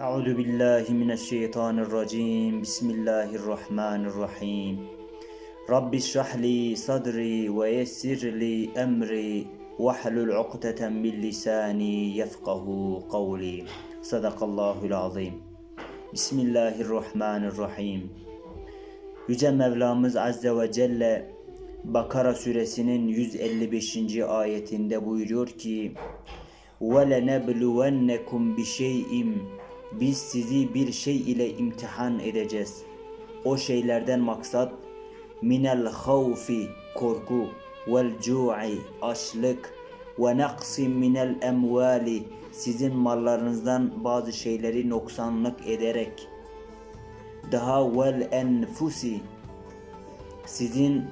أعوذ بالله من الشيطان الرجيم بسم الله الرحمن الرحيم رب اشرح لي صدري ويسر لي أمري واحلل عقدة من لساني يفقه قولي صدق الله العظيم بسم الله الرحمن الرحيم Yüce Mevlamız Azze ve Celle Bakara suresinin 155. ayetinde buyuruyor ki وَلَنَبْلُوَنَّكُمْ بِشَيْءٍ biz sizi bir şey ile imtihan edeceğiz. O şeylerden maksat minel havfi korku vel cu'i açlık ve naqsin minel emvali sizin mallarınızdan bazı şeyleri noksanlık ederek daha vel enfusi sizin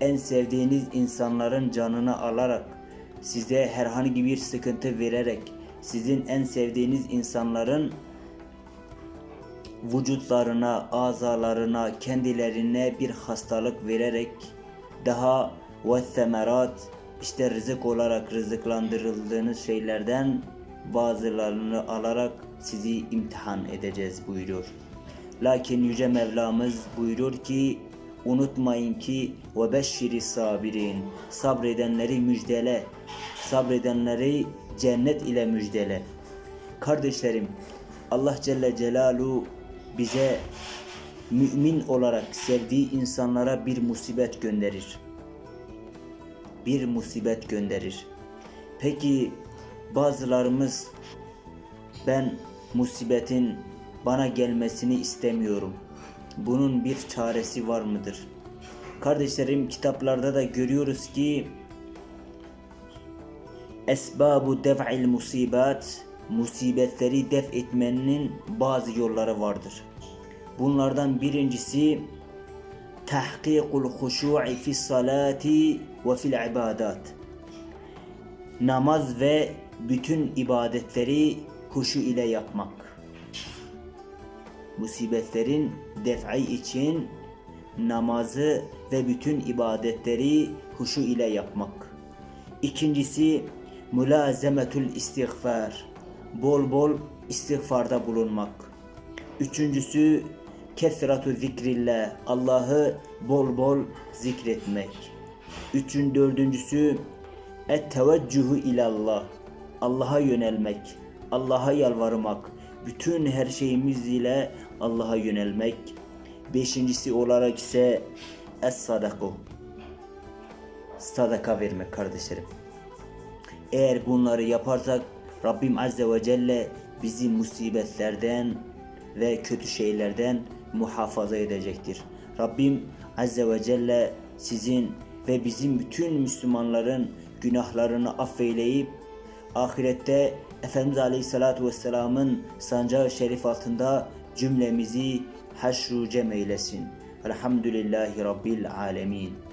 en sevdiğiniz insanların canını alarak size herhangi bir sıkıntı vererek sizin en sevdiğiniz insanların vücutlarına, azalarına, kendilerine bir hastalık vererek daha ve semerat işte rızık olarak rızıklandırıldığınız şeylerden bazılarını alarak sizi imtihan edeceğiz buyuruyor. Lakin Yüce Mevlamız buyuruyor ki unutmayın ki ve beşşiri sabirin sabredenleri müjdele sabredenleri cennet ile müjdele. Kardeşlerim Allah Celle Celaluhu bize mümin olarak sevdiği insanlara bir musibet gönderir. Bir musibet gönderir. Peki bazılarımız ben musibetin bana gelmesini istemiyorum. Bunun bir çaresi var mıdır? Kardeşlerim kitaplarda da görüyoruz ki Esbabu dev'il musibat musibetleri def etmenin bazı yolları vardır. Bunlardan birincisi tahkikul huşu'i fi salati ve fil ibadat. Namaz ve bütün ibadetleri huşu ile yapmak. Musibetlerin def'i için namazı ve bütün ibadetleri huşu ile yapmak. İkincisi mülazemetül istiğfar. Bol bol istiğfarda bulunmak. Üçüncüsü kesratu zikrillah. Allah'ı bol bol zikretmek. Üçün dördüncüsü et teveccühü ilallah. Allah'a yönelmek. Allah'a yalvarmak. Bütün her şeyimiz ile Allah'a yönelmek. Beşincisi olarak ise es sadaku. Sadaka vermek kardeşlerim. Eğer bunları yaparsak Rabbim Azze ve Celle bizi musibetlerden ve kötü şeylerden muhafaza edecektir. Rabbim Azze ve Celle sizin ve bizim bütün Müslümanların günahlarını affeyleyip ahirette Efendimiz Aleyhisselatü Vesselam'ın sancağı şerif altında cümlemizi haşru cem eylesin. Elhamdülillahi Rabbil Alemin.